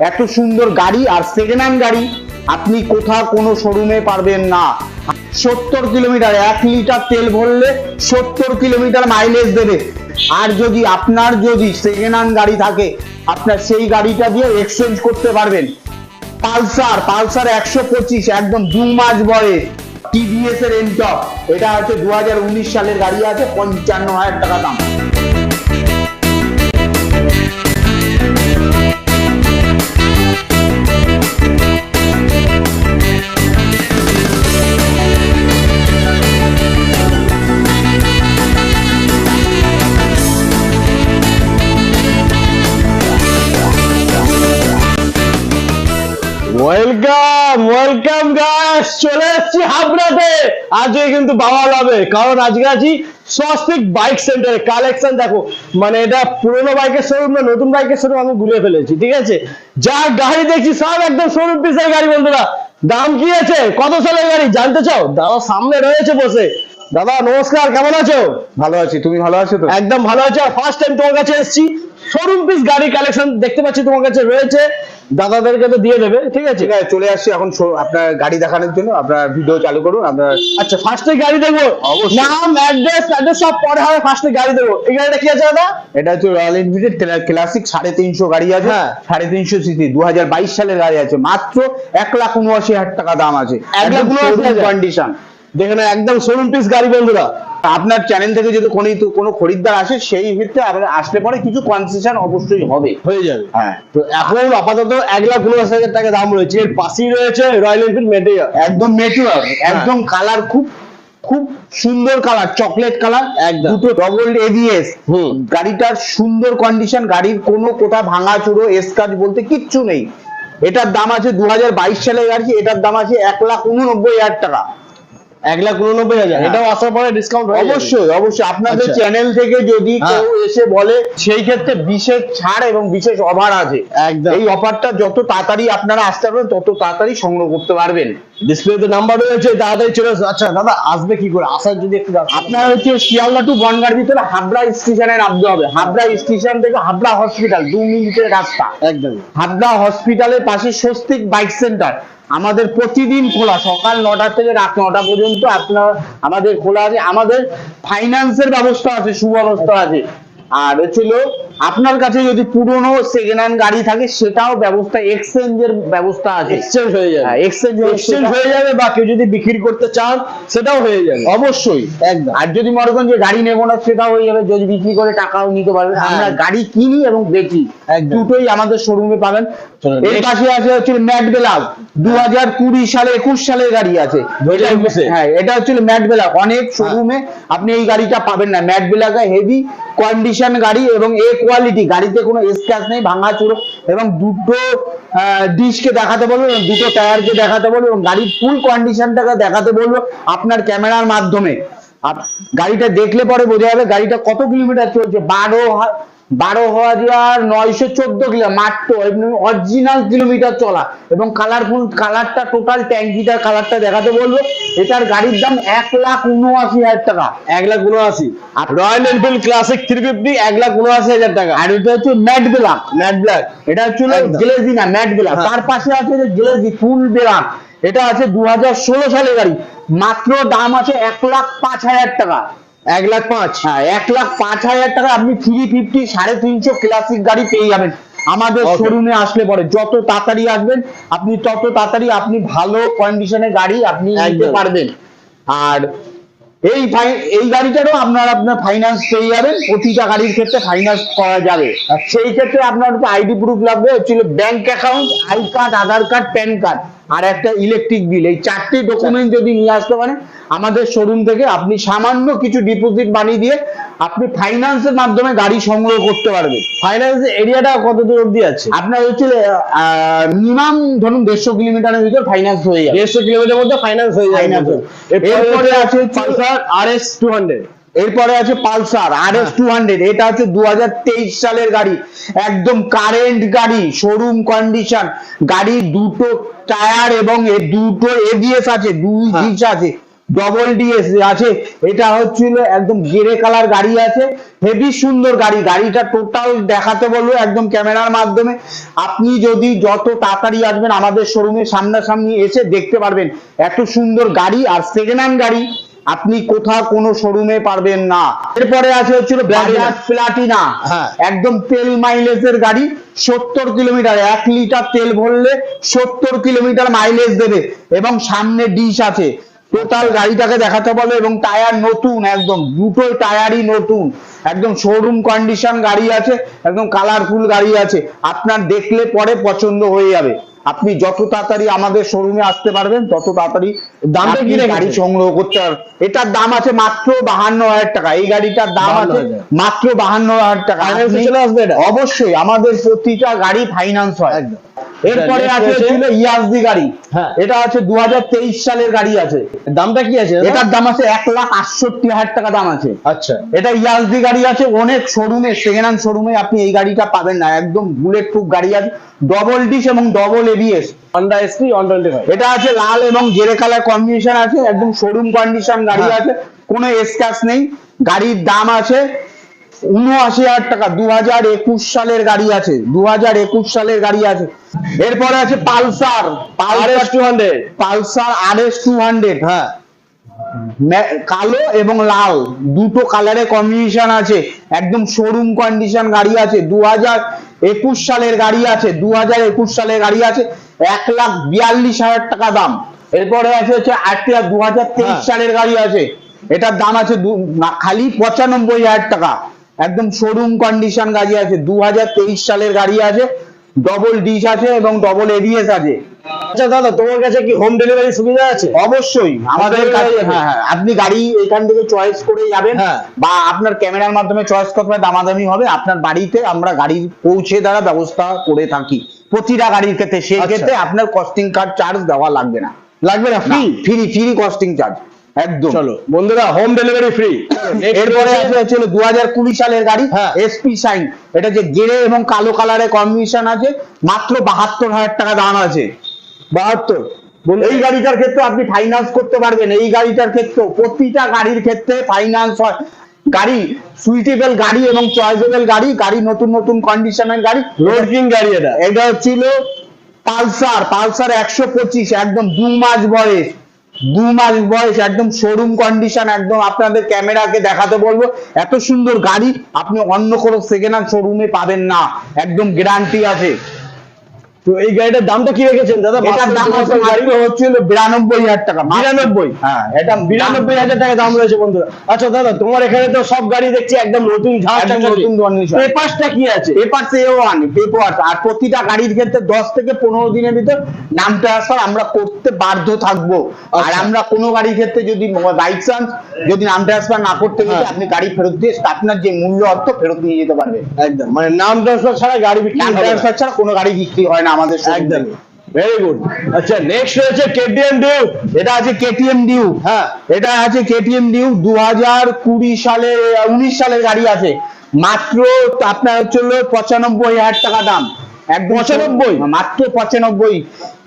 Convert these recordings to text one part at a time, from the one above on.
এত সুন্দর গাড়ি আর সেকেন্ড হ্যান্ড গাড়ি, আপনি কোথাও কোনো শোরুমে পারবেন না। সত্তর কিলোমিটার, এক লিটার তেল ভরলে সত্তর কিলোমিটার মাইলেজ দেবে। আর যদি আপনার যদি সেকেন্ড হ্যান্ড গাড়ি থাকে, আপনার সেই গাড়িটা দিয়ে এক্সচেঞ্জ করতে পারবেন। পালসার পালসার একশো পঁচিশ, একদম দু মাস বয়স। টিভিএস এর এনটপ এটা হচ্ছে দু হাজার উনিশ সালের গাড়ি আছে, পঞ্চান্ন হাজার টাকা দাম। ওয়েলকাম ওয়েলকাম গাইস চলে এসেছি হাবড়াতে। আজকে কিন্তু বাওয়াল হবে। কারণ আজকে আছি স্বস্তিক বাইক সেন্টারে কালেকশন দেখো। মানে এটা পুরোনো বাইকের শোরুম না নতুন বাইকের শোরুম আমি ঘুরে ফেলেছি ঠিক আছে? যা গাড়ি দেখছি সব একদম শোরুম পিসের গাড়ি বন্ধুরা। দাম কি আছে? কত সালের গাড়ি? জানতে চাও? দাদা সামনে রয়েছে বসে। দাদা নমস্কার কেমন আছো? ভালো আছি। তুমি ভালো আছো তো? একদম ভালো আছে। ফার্স্ট টাইম তোমার কাছে এসেছি। শোরুম পিস গাড়ি কালেকশন দেখতে পাচ্ছি তোমার কাছে রয়েছে। দাদাদেরকে তো দিয়ে দেবে ঠিক আছে? চলে আসছি এখন আপনার গাড়ি দেখানোর জন্য আপনার ভিডিও চালু করুন আপনার আচ্ছা ফার্স্টে গাড়ি দেখব? নাম অ্যাড্রেস অ্যাড্রেস সব পরে হবে ফার্স্টে গাড়ি দেবো এই গাড়িটা কি আছে দাদা? এটা হচ্ছে রয়্যাল এনফিল্ড ক্লাসিক সাড়ে তিনশো গাড়ি আছে হ্যাঁ। সাড়ে তিনশো সিসি দু হাজার বাইশ সালের গাড়ি আছে মাত্র এক লাখ উনআশি হাজার টাকা দাম আছে। এক লাখ উনআশি হাজার? কন্ডিশন দেখে না একদম শোরুম পিস গাড়ি বন্ধুরা। আপনার চ্যানেল থেকে যদি কোনো কোনো খরিদ্দার আসে সেই ক্ষেত্রে আপনার আসলে পরে কিছু কনসেশন অবশ্যই হবে। হয়ে যাবে। হ্যাঁ তো এখন আপাতত এক লাখ উনআশি হাজার টাকা দাম রয়েছে। এর পাশেই রয়েছে রয়্যাল এনফিল্ড মেটেরিয়াল একদম মেচুয়ার একদম কালার খুব খুব সুন্দর কালার চকলেট কালার একদম। দুটো ডবল এবিএস হুম। গাড়িটার সুন্দর কন্ডিশন গাড়ির কোনো কোথা ভাঙা চুরো এসকাজ বলতে কিচ্ছু নেই। এটার দাম আছে দু হাজার বাইশ সালের গাড়ি এটার দাম আছে এক লাখ উননব্বই হাজার টাকা। এক লাখ উননব্বই হাজার। হ্যাঁ। এটাও আসার পরে ডিসকাউন্ট অবশ্যই অবশ্যই। আপনাদের। চ্যানেল থেকে যদি হ্যাঁ। কেউ এসে বলে সেই ক্ষেত্রে বিশেষ ছাড় এবং বিশেষ অফার আছে। একদম। এই অফারটা যত তাড়াতাড়ি আপনারা আসতে পারবেন তত তাড়াতাড়ি সংগ্রহ করতে পারবেন। ডিসপ্লেতে নাম্বার রয়েছে তাড়াতাড়ি চলে আচ্ছা দাদা আসবে কি করে? আসার যদি একটু আপনার হচ্ছে শিয়ালদা টু বনগার ভিতরে হাবড়া স্টেশনে নামতে হবে। হাবড়া স্টেশন থেকে হাবড়া হসপিটাল দু মিনিটের রাস্তা। একদম। হাবড়া হসপিটালের পাশে স্বস্তিক বাইক সেন্টার আমাদের প্রতিদিন খোলা, সকাল নটা থেকে রাত নটা পর্যন্ত আপনার আমাদের খোলা আছে। আমাদের ফাইন্যান্সের ব্যবস্থা আছে, সুব্যবস্থা আছে। আর হচ্ছিল আপনার কাছে যদি পুরনো সেকেন্ড হ্যান্ড গাড়ি থাকে সেটাও ব্যবস্থা এক্সচেঞ্জের ব্যবস্থা আছে। এক্সচেঞ্জ হয়ে যাবে। এক্সচেঞ্জ এক্সচেঞ্জ হয়ে যাবে বা কেউ যদি বিক্রি করতে চান সেটাও হয়ে যাবে। অবশ্যই একদম। আর যদি মনে করেন যে গাড়ি নেব না সেটাও হয়ে যাবে। যদি বিক্রি করে টাকাও নিতে পারবেন। হ্যাঁ। আমরা গাড়ি কিনি এবং বেচি দুটোই আমাদের শোরুমে পাবেন। এর পাশে আছে হচ্ছে ম্যাট বেলাগ দু হাজার কুড়ি সালে একুশ সালের গাড়ি আছে। হ্যাঁ এটা হচ্ছে ম্যাট বেলাগ অনেক শোরুমে আপনি এই গাড়িটা পাবেন না। ম্যাট বেলাগা হেভি কন্ডিশন গাড়ি এবং এ কোয়ালিটি গাড়িতে কোনো স্ক্র্যাচ নেই, ভাঙা চুরো, এবং দুটো ডিশকে দেখাতে বলব এবং দুটো টায়ারকে দেখাতে বলব এবং গাড়ির ফুল কন্ডিশনটাকে দেখাতে বলব আপনার ক্যামেরার মাধ্যমে। গাড়িটা দেখলে পরে বোঝা যাবে গাড়িটা কত কিলোমিটার চলছে, বারো বারো হাজার নয়শো চোদ্দ কিলো মাত্র অরিজিনাল কিলোমিটার চলা। এবং কালারফুল কালারটা টোটাল ট্যাঙ্কিটার কালারটা দেখাতে বলব। এটার গাড়ির দাম এক লাখ উনআশি হাজার টাকা। এক লাখ উনআশি। আর Royal Enfield Classic three fifty এক লাখ উনআশি হাজার টাকা। আর এটা হচ্ছে ম্যাট ব্ল্যাক ম্যাট ব্ল্যাক এটা হচ্ছে। গ্লেজি না ম্যাট ব্ল্যাক। তার পাশে আছে যে গ্লেজি ফুল ব্ল্যাক এটা আছে দু হাজার ষোলো সালের গাড়ি। মাত্র দাম আছে এক লাখ পাঁচ হাজার টাকা। এক লাখ পাঁচ। হ্যাঁ এক লাখ পাঁচ হাজার টাকা আপনি থ্রি ফিফটি সাড়ে তিনশো ক্লাসিক গাড়ি পেয়ে যাবেন। আমাদের শোরুমে আসলে পরে। যত তাড়াতাড়ি আসবেন আপনি তত তাড়াতাড়ি আপনি ভালো কন্ডিশনের গাড়ি আপনি নিতে পারবেন। আর এই এই গাড়িটারও আপনার আপনার ফাইন্যান্স পেয়ে যাবেন। প্রতিটা গাড়ির ক্ষেত্রে ফাইন্যান্স করা যাবে। আর সেই ক্ষেত্রে আপনার আইডি প্রুফ লাগবে। হচ্ছিল bank account I card Aadhaar card PAN card আর একটা ইলেকট্রিক বিল এই চারটি ডকুমেন্ট যদি নিয়ে আসতে পারেন আমাদের শোরুম থেকে আপনি সামান্য কিছু ডিপোজিট বানিয়ে দিয়ে আপনি ফাইন্যান্সের মাধ্যমে গাড়ি সংগ্রহ করতে পারবেন। ফাইন্যান্স এরিয়াটা কত দূর অব্দি আছে? আপনার হচ্ছে মিনিমাম ধরুন দেড়শো কিলোমিটারের ভিতর ফাইন্যান্স হয়ে যাবে। দেড়শো কিলোমিটার মধ্যে ফাইন্যান্স হয়ে যাবে। এরপরে আছে আর এস টু হান্ড্রেড এরপরে আছে Pulsar R S two hundred এটা হচ্ছে দু হাজার তেইশ সালের গাড়ি। একদম কারেন্ট গাড়ি শোরুম কন্ডিশন গাড়ি দুটো টায়ার এবং এ দুটো এবিএস আছে দুই হ্যাঁ। ডিস আছে ডবল ডিএস আছে। এটা হচ্ছিল একদম গেরে কালার গাড়ি আছে হেভি সুন্দর গাড়ি। গাড়িটা টোটাল দেখাতে বলব একদম ক্যামেরার মাধ্যমে। আপনি যদি যত তাড়াতাড়ি আসবেন আমাদের শোরুমে সামনাসামনি এসে দেখতে পারবেন। এত সুন্দর গাড়ি আর সেকেন্ড হ্যান্ড গাড়ি। আপনি কোথাও কোনো শোরুমে পারবেন না। এরপরে আছে হচ্ছিল বাজাজ প্লাটিনা হ্যাঁ। একদম তেল মাইলেজের গাড়ি সত্তর কিলোমিটার এক লিটার তেল ভরলে সত্তর কিলোমিটার মাইলেজ দেবে এবং সামনে ডিশ আছে। টোটাল গাড়িটাকে দেখাতে বলো এবং টায়ার নতুন একদম দুটো টায়ারই নতুন। একদম শোরুম কন্ডিশন গাড়ি আছে একদম কালারফুল গাড়ি আছে। আপনার দেখলে পরে পছন্দ হয়ে যাবে। আপনি যত তাড়াতাড়ি আমাদের শোরুমে আসতে পারবেন তত তাড়াতাড়ি দামটা আপনি কি গাড়ি সংগ্রহ করতে পারবেন। এটার দাম আছে মাত্র বাহান্ন হাজার টাকা। এই গাড়িটার দাম আছে মাত্র বাহান্ন হাজার টাকা? অবশ্যই আমাদের প্রতিটা গাড়ি ফাইন্যান্স হয়। একদম। এরপরে আছে ছিল ইয়াসদি গাড়ি। হ্যাঁ। এটা আছে দু সালের গাড়ি আছে। দামটা কি আছে এটার দাম আছে এক লাখ আটষট্টি হাজার টাকা দাম আছে। আচ্ছা। এটা ইয়াসদি গাড়ি আছে অনেক শোরুমে সেকেন্ড হ্যান্ড শোরুমে আপনি এই গাড়িটা পাবেন না। একদম বুলেট প্রুফ গাড়ি আছে। ডবল ডিশ এবং double ABS Honda SP one twenty five এটা আছে লাল এবং জেরে কালার কম্বিনেশন আছে। একদম শোরুম কন্ডিশন গাড়ি হ্যাঁ। আছে। কোনো স্ক্র্যাচ নেই। গাড়ির দাম আছে উনআশি হাজার টাকা দু হাজার একুশ সালের গাড়ি আছে দু হাজার একুশ সালের গাড়ি আছে। এরপরে আছে Pulsar S two hundred Pulsar R S two hundred হ্যাঁ কালো এবং লাল দুটো কালারে কম্বিনেশন আছে একদম শোরুম কন্ডিশন গাড়ি আছে দু হাজার একুশ সালের গাড়ি আছে দু হাজার একুশ সালের গাড়ি আছে এক লাখ বিয়াল্লিশ হাজার টাকা দাম। এরপরে আছে হচ্ছে আরটিআর দু হাজার তেইশ হ্যাঁ। সালের গাড়ি আছে এটার দাম আছে দু- খালি পঁচানব্বই হাজার টাকা। একদম শোরুম কন্ডিশন গাড়ি আছে দু হাজার তেইশ সালের গাড়ি আছে ডবল ডিশ আছে এবং ডবল এডিএস আছে। আচ্ছা দাদা তোমার কাছে কি হোম ডেলিভারি সুবিধা আছে? অবশ্যই আমাদের কাছে হ্যাঁ হ্যাঁ আপনি গাড়ি এখান থেকে চয়েস করে যাবেন হ্যাঁ। বা আপনার ক্যামেরার মাধ্যমে চয়েস করতে দামাদামি হবে আপনার বাড়িতে আমরা গাড়ি পৌঁছে দেওয়ার ব্যবস্থা করে থাকি। প্রতিটা গাড়ির ক্ষেত্রে সেই আচ্ছা। ক্ষেত্রে আপনার কস্টিং কার্ড চার্জ দেওয়া লাগবে না। লাগবে না? Free free free costing charge একদম। চলো। বন্ধুরা হোম ডেলিভারি ফ্রি এরপরে আছে ছিল দু হাজার কুড়ি সালের গাড়ি হ্যাঁ। এসপি সাইন এটা যে গেরে এবং কালো কালারের কম্বিনেশন আছে মাত্র বাহাত্তর হাজার টাকা দাম আছে। বাহাত্তর। এই গাড়িটার ক্ষেত্রে আপনি ফাইন্যান্স করতে পারবেন। এই গাড়িটার ক্ষেত্রে প্রতিটা গাড়ির ক্ষেত্রে ফাইন্যান্স হয়। গাড়ি সুইটেবল গাড়ি এবং চয়েসেবল গাড়ি গাড়ি নতুন নতুন কন্ডিশনের গাড়ি। রোড কিং গাড়ি এটা। এটা ছিল পালসার পালসার একশো পঁচিশ একদম দু মাস বয়স। দু মাস বয়স, একদম শোরুম কন্ডিশন একদম আপনাদের ক্যামেরাকে দেখাতে বলব। এত সুন্দর গাড়ি, আপনি অন্য কোনো সেকেন্ড হ্যান্ড শোরুমে পাবেন না। একদম গ্যারান্টি আছে। তো এই গাড়িটার দামটা কি রেখেছেন দাদা? এটার দাম আছে বিরানব্বই হাজার টাকা বিরানব্বই? হ্যাঁ এটা বিরানব্বই হাজার টাকা দাম রয়েছে বন্ধুরা। আচ্ছা দাদা তোমার এখানে তো সব গাড়ি দেখছি একদম নতুন নতুন পেপারসটা কি আছে? পেপার এ ওয়ান পেপার আর প্রতিটা গাড়ির ক্ষেত্রে দশ থেকে পনেরো দিনের ভিতর নাম ট্রান্সফার আমরা করতে বাধ্য থাকব। আর আচ্ছা। আমরা কোনো গাড়ির ক্ষেত্রে যদি বাই চান্স যদি নাম ট্রান্সফার না করতে গেলে হ্যাঁ। আপনি গাড়ি ফেরত দিয়ে আপনার যে মূল্য অর্থ ফেরত নিয়ে যেতে পারবে একদম। মানে নাম ট্রান্সফার ছাড়া গাড়ি নাম ট্রান্সফার ছাড়া কোনো গাড়ি বিক্রি হয় না আমাদের একদম। ভেরি গুড আচ্ছা নেক্সট রয়েছে কেটিএম ডিউ এটা আছে কেটিএম ডিউ হ্যাঁ। এটা আছে কেটিএম ডিউ দু হাজার কুড়ি সালের উনিশ সালের গাড়ি আছে। মাত্র আপনার হচ্ছে পঁচানব্বই হাজার টাকা দাম। একদম পঁচানব্বই? মাত্র পঁচানব্বই।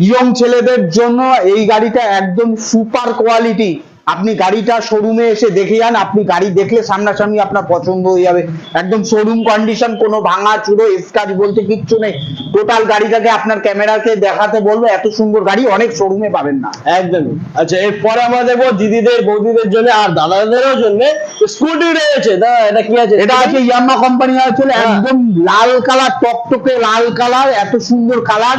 ইয়ং ছেলেদের জন্য এই গাড়িটা একদম সুপার কোয়ালিটি আপনি গাড়িটা শোরুমে এসে দেখে যান আপনি গাড়ি দেখলে সামনাসামনি আপনার পছন্দ হয়ে যাবে। একদম শোরুম কন্ডিশন কোনো ভাঙা চুরো স্কাচ বলতে কিচ্ছু নেই। টোটাল গাড়িটাকে আপনার ক্যামেরাকে দেখাতে বলব এত সুন্দর গাড়ি অনেক শোরুমে পাবেন না। একদমই। আচ্ছা এরপরে আমরা দেখব দিদিদের বৌদিদের জন্য আর দাদাদেরও জন্য স্কুটি রয়েছে। দাদা এটা কি আছে? এটা আছে ইয়ামা কোম্পানি আছে হ্যাঁ। একদম লাল কালার টকটকে লাল কালার এত সুন্দর কালার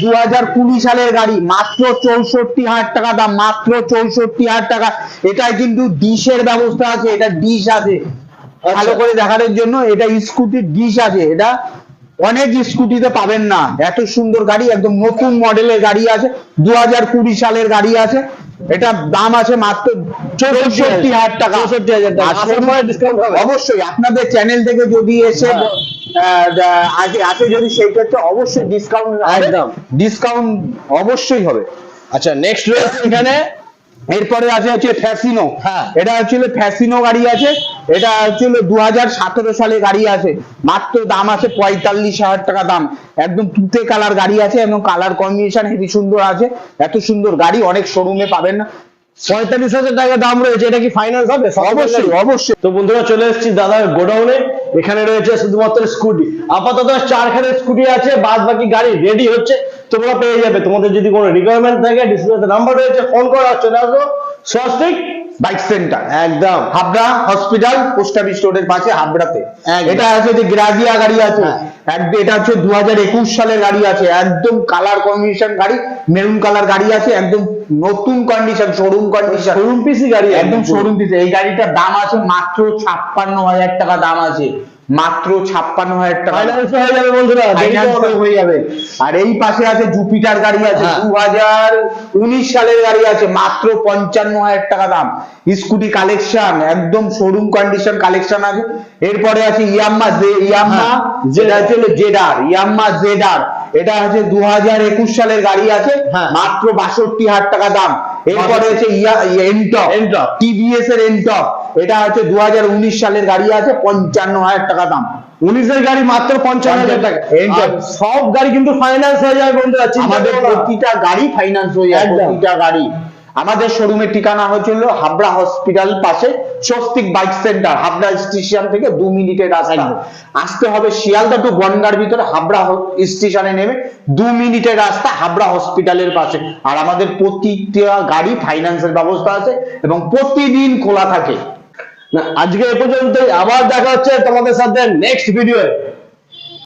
দু হাজার কুড়ি সালের গাড়ি মাত্র চৌষট্টি হাজার টাকা দাম মাত্র চৌষট্টি হাজার টাকা এটাই কিন্তু ডিশের ব্যবস্থা আছে এটা ডিশ আছে ভালো করে দেখানোর জন্য এটা স্কুটির ডিশ আছে এটা অনেক স্কুটিতে পাবেন না এত সুন্দর গাড়ি একদম নতুন মডেলের গাড়ি আছে দু হাজার কুড়ি সালের গাড়ি আছে এটা দাম আছে মাত্র চৌষট্টি হাজার টাকা 64,000 টাকা। আর আসার পরে discount হবে? অবশ্যই আপনাদের চ্যানেল থেকে যদি এসে হ্যাঁ। আছে যদি সেই ক্ষেত্রে অবশ্যই ডিসকাউন্ট একদম। ডিসকাউন্ট অবশ্যই হবে। আচ্ছা নেক্সট রয়েছে এখানে। এরপরে আছে হচ্ছে ফ্যাসিনো হ্যাঁ। এটা হচ্ছে ফ্যাসিনো গাড়ি আছে। এটা হচ্ছে দু হাজার সতেরো সালে গাড়ি আছে। মাত্র দাম আছে পঁয়তাল্লিশ হাজার টাকা দাম। একদম তুতে কালার গাড়ি আছে এবং কালার কম্বিনেশন হেভি সুন্দর আছে। এত সুন্দর গাড়ি অনেক শোরুমে পাবেন না। পঁয়তাল্লিশ হাজার টাকা দাম রয়েছে এটা কি ফাইন্যান্স হবে? অবশ্যই অবশ্যই। তো বন্ধুরা চলে এসেছি দাদার গোডাউনে। এখানে রয়েছে শুধুমাত্র স্কুটি আপাতত চারখানে স্কুটি আছে বাদ বাকি গাড়ি রেডি হচ্ছে। তোমরা পেয়ে যাবে। তোমাদের যদি কোনো রিকোয়ারমেন্ট থাকে ডিসপ্লেতে নাম্বার রয়েছে ফোন করা চলে আসব স্বস্তিক বাইক সেন্টার একদম। হাবড়া হসপিটাল পোস্ট অফিস রোডের পাশে হাবড়াতে। এটা আছে যে গ্রাজিয়া গাড়ি আছে। হ্যাঁ। একদম এটা হচ্ছে দু হাজার একুশ সালের গাড়ি আছে। একদম কালার কম্বিনেশন গাড়ি মেরুন কালার গাড়ি আছে একদম নতুন কন্ডিশন শোরুম কন্ডিশন শোরুম পিসি গাড়ি একদম শোরুম পিসি এই গাড়িটার দাম আছে মাত্র ছাপ্পান্ন হাজার টাকা দাম আছে। মাত্র ছাপ্পান্ন হাজার টাকা। হয়ে যাবে বন্ধুরা। হয়ে যাবে। আর এই পাশে আছে জুপিটার গাড়ি আছে হ্যাঁ। দু হাজার উনিশ সালের গাড়ি আছে মাত্র পঞ্চান্ন হাজার টাকা দাম। স্কুটি কালেকশন একদম শোরুম কন্ডিশন কালেকশন আছে। এরপরে আছে ইয়াম্মা জে ইয়াম্মা যেটা হচ্ছে জেডার ইয়াম্মা জেডার এটা আছে দু হাজার একুশ সালের গাড়ি আছে হ্যাঁ। মাত্র বাষট্টি হাজার টাকা দাম। এরপরে আছে এনটপ এনটপ টিভিএস এর এনটপ এটা হচ্ছে দু হাজার উনিশ সালের গাড়ি আছে পঞ্চান্ন হাজার টাকা দাম। উনিশের গাড়ি মাত্র পঞ্চান্ন হাজার টাকা। সব গাড়ি কিন্তু ফাইন্যান্স হয়ে যাবে বন্ধুরা আমাদের প্রতিটা গাড়ি ফাইন্যান্স হয়ে যায় প্রতিটা গাড়ি। আমাদের শোরুমের ঠিকানা হচ্ছিল হাবড়া হসপিটাল পাশে। Swastik bike centre Habra station থেকে দু মিনিটের রাস্তা। আসতে হবে শিয়ালদা টু বনগার ভিতরে হাবড়া স্টেশনে নেমে দু মিনিটের রাস্তা হাবড়া হসপিটালের পাশে। আর আমাদের প্রতিটা গাড়ি ফাইন্যান্সের ব্যবস্থা আছে এবং প্রতিদিন খোলা থাকে। না আজকে এ পর্যন্তই। আবার দেখা হচ্ছে তোমাদের সাথে নেক্সট ভিডিও